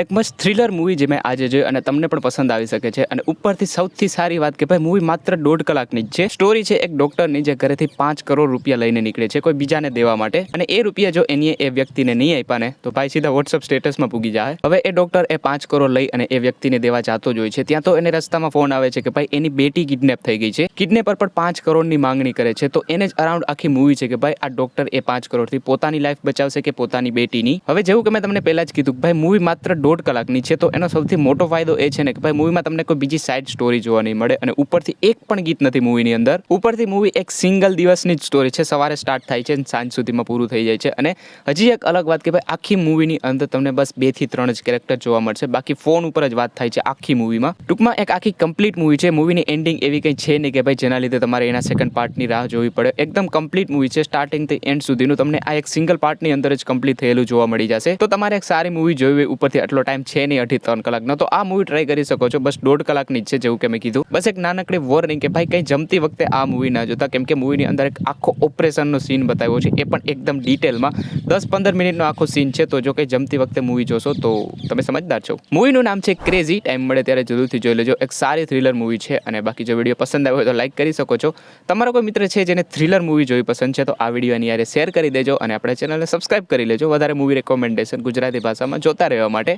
એક મસ્ત thriller movie જે મેં આજે જોઈ અને તમને પણ પસંદ આવી શકે છે. અને ઉપરથી સૌથી સારી વાત કે ભાઈ મૂવી માત્ર દોઢ કલાકની જ છે. સ્ટોરી છે એક ડોક્ટરની જે ઘરેથી પાંચ કરોડ રૂપિયા લઈને નીકળે છે, કોઈ બીજાને દેવા માટે. અને એ રૂપિયા જો એની એ વ્યક્તિને નહીં આપ્યા ને, તો ભાઈ સીધા વોટ્સઅપ સ્ટેટસમાં પૂગી જાય. હવે એ ડોક્ટર એ પાંચ કરોડ લઈ અને એ વ્યક્તિને દેવા જતો જ હોય છે. ત્યાં તો એને રસ્તામાં ફોન આવે છે કે ભાઈ એની બેટી કિડનેપ થઈ ગઈ છે. કિડનેપર પણ પાંચ કરોડની માંગણી કરે છે. તો એને જ અરાઉન્ડ આખી મૂવી છે કે ભાઈ આ ડોક્ટર એ પાંચ કરોડથી પોતાની લાઈફ બચાવશે કે પોતાની બેટીની. હવે જેવું કે મેં તમને પહેલા જ કીધું ભાઈ મૂવી માત્ર દોઢ કલાકની છે, તો એનો સૌથી મોટો ફાયદો એ છે ને કે ભાઈ મૂવીમાં તમને કોઈ બીજી સાઈડ સ્ટોરી જોવા નહીં મળે અને ઉપરથી એક પણ ગીત નથી મૂવીની અંદર. ઉપરથી મૂવી એક સિંગલ દિવસની જ સ્ટોરી છે, સવારે સ્ટાર્ટ થાય છે અને સાંજ સુધીમાં પૂરું થઈ જાય છે અને હજી એક અલગ વાત કે ભાઈ આખી મૂવીની અંદર તમને બસ બેથી ત્રણ જ કેરેક્ટર જોવા મળશે, બાકી ફોન ઉપર જ વાત થાય છે આખી મૂવીમાં. ટૂંકમાં એક આખી કમ્પ્લીટ મૂવી છે, મૂવીની એન્ડિંગ એવી કંઈ છે નહીં કે ભાઈ જેના લીધે તમારે એના સેકન્ડ પાર્ટની રાહ જોવી પડે. એકદમ કમ્પ્લીટ મૂવી છે સ્ટાર્ટિંગથી એન્ડ સુધીનું તમને આ એક સિંગલ પાર્ટની અંદર જ કમ્પ્લીટ થયેલું જોવા મળી જશે. તો તમારે એક સારી મૂવી જોવી ઉપરથી આટલો ટાઈમ છે નહીં અઢી ત્રણ કલાકનો. તો આ મૂવી ટ્રાય કરી શકો છો. બસ દોઢ કલાકની જ છે જેવું કે મેં કીધું. બસ એક નાનકડી વોર્નિંગ કે ભાઈ કંઈ જમતી વખતે આ મૂવી ના જોતા. કેમ કે મૂવીની અંદર એક આખો ઓપરેશનનો સીન બતાવ્યો છે. એ પણ એકદમ ડિટેલમાં દસ પંદર મિનિટનો આખો સીન છે. તો જો કંઈ જમતી વખતે મૂવી જોશો તો તમે સમજદાર છો. મૂવીનું નામ છે ક્રેઝી ટાઈમ મળે ત્યારે જરૂરથી જોઈ લેજો. એક સારી થ્રિલર મૂવી છે અને બાકી જો વીડિયો પસંદ આવ્યો હોય તો લાઈક કરી શકો છો. તમારો કોઈ મિત્ર છે જેને થ્રિલર મૂવી જોવી પસંદ છે તો આ વીડિયો એની યારે શેર કરી દેજો અને આપણે ચેનલને સબસ્ક્રાઈબ કરી લેજો. વધારે મૂવી રેકોમેન્ડેશન ગુજરાતી ભાષામાં જોતા રહેવા માટે.